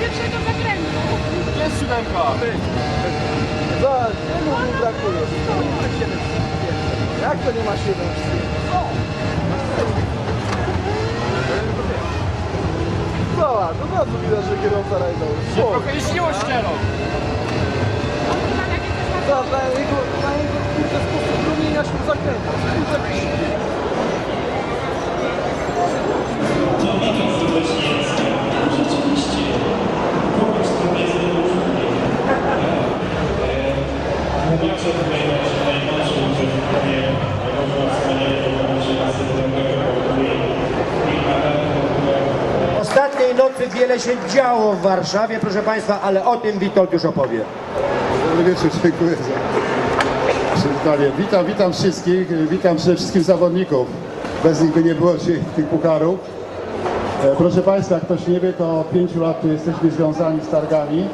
Pierwszego zakrętu. Jest siódemka. Zobacz, ilu mi brakuje? Jak to nie ma 7? Zobacz, od razu widać, że kierowca rajdał. Trochę jeździło ścierą. Zobacz, na jego, na jego kurczę, sposób rumienia się jakiś- nocy wiele się działo w Warszawie, proszę Państwa, ale o tym Witold już opowie. Dobry wieczór, dziękuję za przywitanie. Witam, witam wszystkich, witam przede wszystkim zawodników. Bez nich by nie było dzisiaj tych pucharów. E, Proszę Państwa, ktoś nie wie, to od pięciu lat tu jesteśmy związani z targami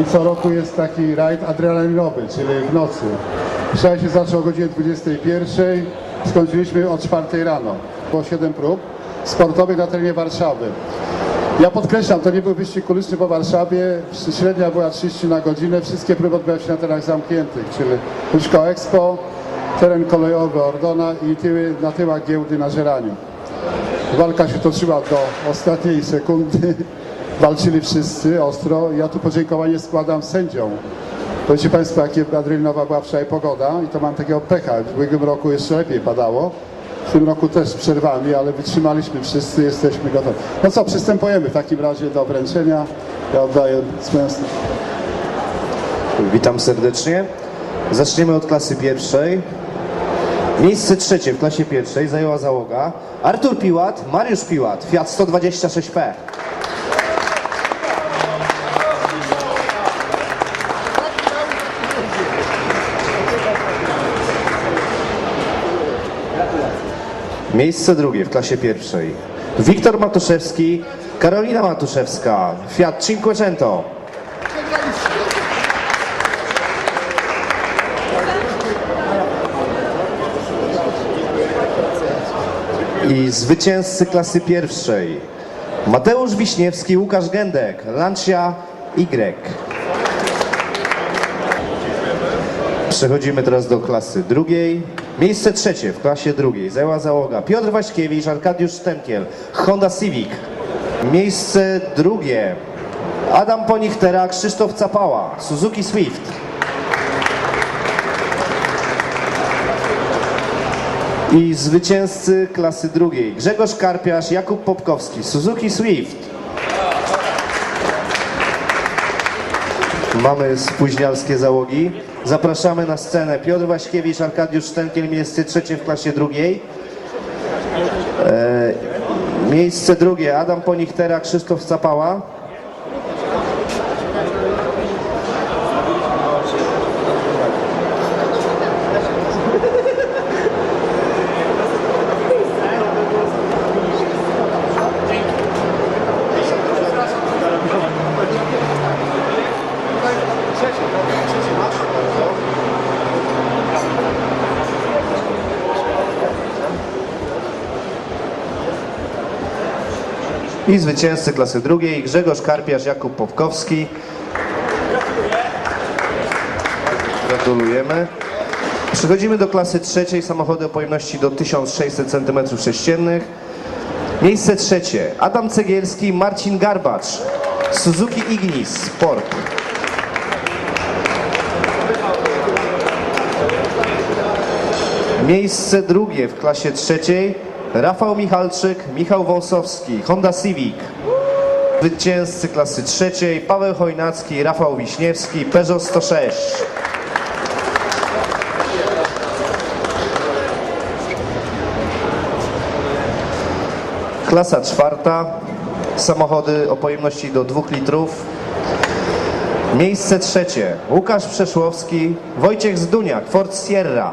i co roku jest taki rajd adrenalinowy, czyli w nocy. Wczoraj się zaczął o godzinie 21, skończyliśmy o 4 rano. Było 7 prób sportowych na terenie Warszawy. Ja podkreślam, to nie był wyścig uliczny po Warszawie. Średnia była 30 na godzinę. Wszystkie próby odbywały się na terenach zamkniętych, czyli Huśko Expo, teren kolejowy Ordona i tyły, na tyłach giełdy na Żeraniu. Walka się toczyła do ostatniej sekundy. Walczyli wszyscy ostro. Ja tu podziękowanie składam sędziom. Powiedzcie Państwo, jakie adrenalinowa była wczoraj pogoda i to mam takiego pecha. W ubiegłym roku jeszcze lepiej padało. W tym roku też z przerwami, ale wytrzymaliśmy wszyscy, jesteśmy gotowi. No co, przystępujemy w takim razie do wręczenia. Ja oddaję swoją. Witam serdecznie. Zaczniemy od klasy pierwszej. Miejsce trzecie w klasie pierwszej zajęła załoga Artur Piłat, Mariusz Piłat, Fiat 126P. Miejsce drugie w klasie pierwszej. Wiktor Matuszewski, Karolina Matuszewska, Fiat Cinquecento. I zwycięzcy klasy pierwszej Mateusz Wiśniewski, Łukasz Gędek, Lancia Y. Przechodzimy teraz do klasy drugiej. Miejsce trzecie w klasie drugiej zajęła załoga Piotr Waśkiewicz, Arkadiusz Sztemkiel, Honda Civic. Miejsce drugie Adam Ponichtera, Krzysztof Capała, Suzuki Swift. I zwycięzcy klasy drugiej Grzegorz Karpiarz, Jakub Popkowski, Suzuki Swift. Mamy spóźnialskie załogi. Zapraszamy na scenę Piotr Waśkiewicz, Arkadiusz Sztenkiel, miejsce trzecie w klasie drugiej. E, miejsce drugie Adam Ponichtera, Krzysztof Capała. I zwycięzcy klasy drugiej Grzegorz Karpiarz, Jakub Popkowski. Gratulujemy. Przechodzimy do klasy trzeciej, samochody o pojemności do 1600 cm3. Miejsce trzecie Adam Cegielski, Marcin Garbacz, Suzuki Ignis Sport. Miejsce drugie w klasie trzeciej Rafał Michalczyk, Michał Wąsowski, Honda Civic. Zwycięzcy klasy trzeciej Paweł Chojnacki, Rafał Wiśniewski, Peugeot 106. Klasa czwarta, samochody o pojemności do 2 litrów. Miejsce trzecie Łukasz Przeszłowski, Wojciech Zduniak, Ford Sierra.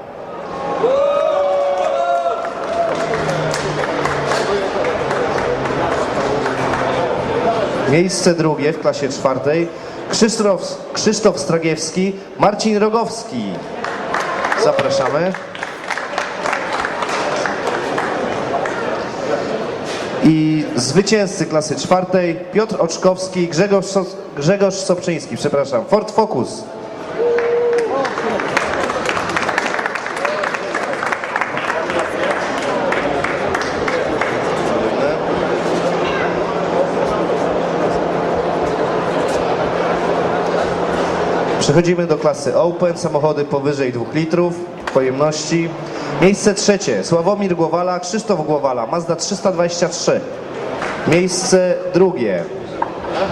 Miejsce drugie w klasie czwartej Krzysztof, Krzysztof Stragiewski, Marcin Rogowski. Zapraszamy. I zwycięzcy klasy czwartej Piotr Oczkowski, Grzegorz, Grzegorz Sobczyński, przepraszam, Ford Focus. Przechodzimy do klasy Open, samochody powyżej 2 litrów pojemności. Miejsce trzecie, Sławomir Głowala, Krzysztof Głowala, Mazda 323. Miejsce drugie,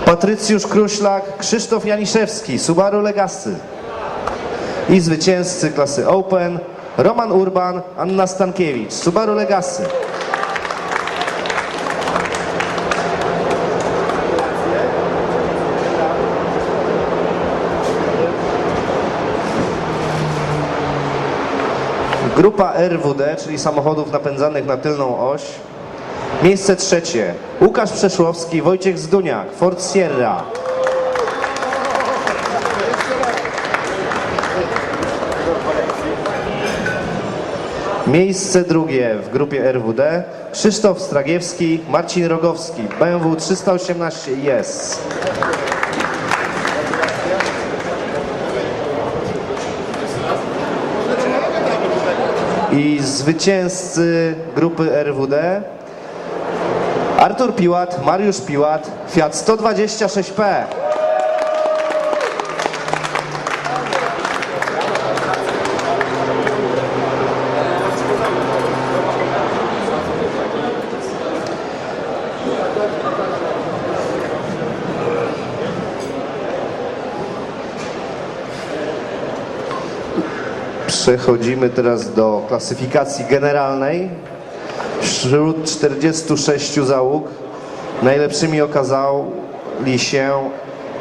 Patrycjusz Kruślak, Krzysztof Janiszewski, Subaru Legacy. I zwycięzcy klasy Open, Roman Urban, Anna Stankiewicz, Subaru Legacy. Grupa RWD, czyli samochodów napędzanych na tylną oś. Miejsce trzecie. Łukasz Przeszłowski, Wojciech Zduniak, Ford Sierra. Miejsce drugie w grupie RWD. Krzysztof Stragiewski, Marcin Rogowski, BMW 318 IS. I zwycięzcy grupy RWD Artur Piłat, Mariusz Piłat, Fiat 126P. Przechodzimy teraz do klasyfikacji generalnej. Wśród 46 załóg najlepszymi okazali się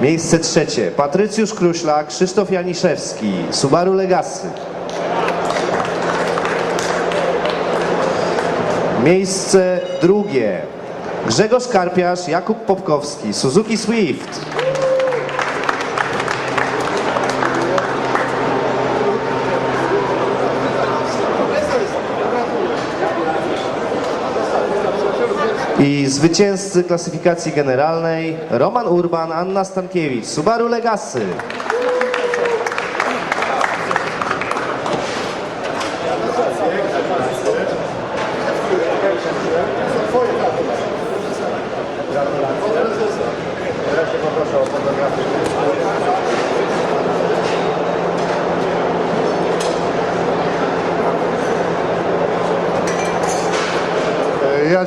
miejsce trzecie Patrycjusz Kruślak, Krzysztof Janiszewski, Subaru Legacy. Miejsce drugie Grzegorz Karpiarz, Jakub Popkowski, Suzuki Swift. I zwycięzcy klasyfikacji generalnej Roman Urban, Anna Stankiewicz, Subaru Legacy.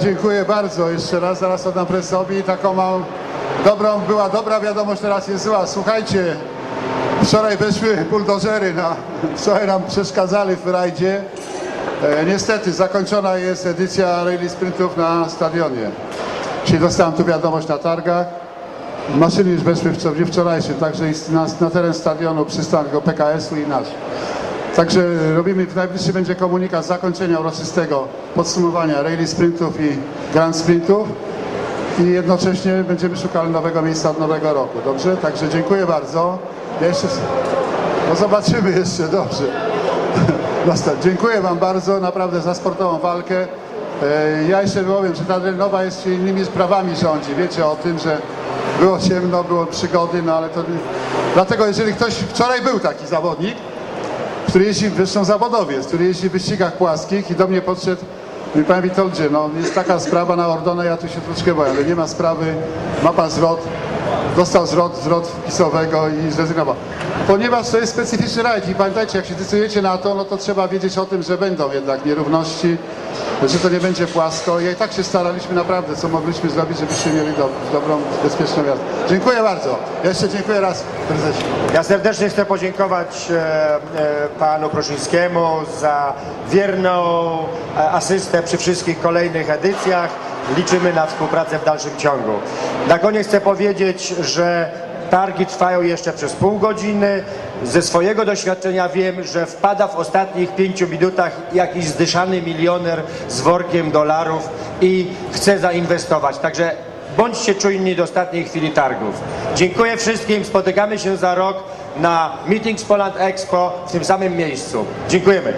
Dziękuję bardzo jeszcze raz, zaraz oddam presowi. Taką mam dobrą, była dobra wiadomość, teraz jest zła. Słuchajcie, wczoraj weszły buldożery, na, wczoraj nam przeszkadzali w rajdzie. E, niestety zakończona jest edycja rally sprintów na stadionie. Dzisiaj dostałem tu wiadomość na targach. Maszyny już weszły w dniu także na, na teren stadionu przystanku PKS-u i nasz. Także robimy, w najbliższy będzie komunikat zakończenia uroczystego podsumowania rally sprintów i grand sprintów i jednocześnie będziemy szukali nowego miejsca od nowego roku, dobrze? Także dziękuję bardzo. Ja jeszcze, no zobaczymy jeszcze, dobrze. Nasta- Dziękuję Wam bardzo, naprawdę za sportową walkę. E, Ja jeszcze powiem, że ta nowa jeszcze innymi sprawami rządzi. Wiecie o tym, że było ciemno, było przygody, no ale to... Dlatego jeżeli ktoś... Wczoraj był taki zawodnik, który jeździ, zresztą zawodowiec, który jeździ w wyścigach płaskich i do mnie podszedł i panie Witoldzie, no jest taka sprawa na Ordonę, ja tu się troszkę boję, ale nie ma sprawy, ma pan zwrot, dostał zwrot, zwrot wpisowego i zrezygnował. Ponieważ to jest specyficzny rajd i pamiętajcie, jak się decydujecie na to, no to trzeba wiedzieć o tym, że będą jednak nierówności, że to nie będzie płasko. I tak się staraliśmy naprawdę, co mogliśmy zrobić, żebyście mieli do, dobrą, bezpieczną jazdę. Dziękuję bardzo. Jeszcze dziękuję raz, prezesie. Ja serdecznie chcę podziękować e, e, panu Prosińskiemu za wierną e, asystę przy wszystkich kolejnych edycjach. Liczymy na współpracę w dalszym ciągu. Na koniec chcę powiedzieć, że targi trwają jeszcze przez pół godziny. Ze swojego doświadczenia wiem, że wpada w ostatnich pięciu minutach jakiś zdyszany milioner z workiem dolarów i chce zainwestować. Także bądźcie czujni do ostatniej chwili targów. Dziękuję wszystkim, spotykamy się za rok na Meetings Poland Expo w tym samym miejscu. Dziękujemy.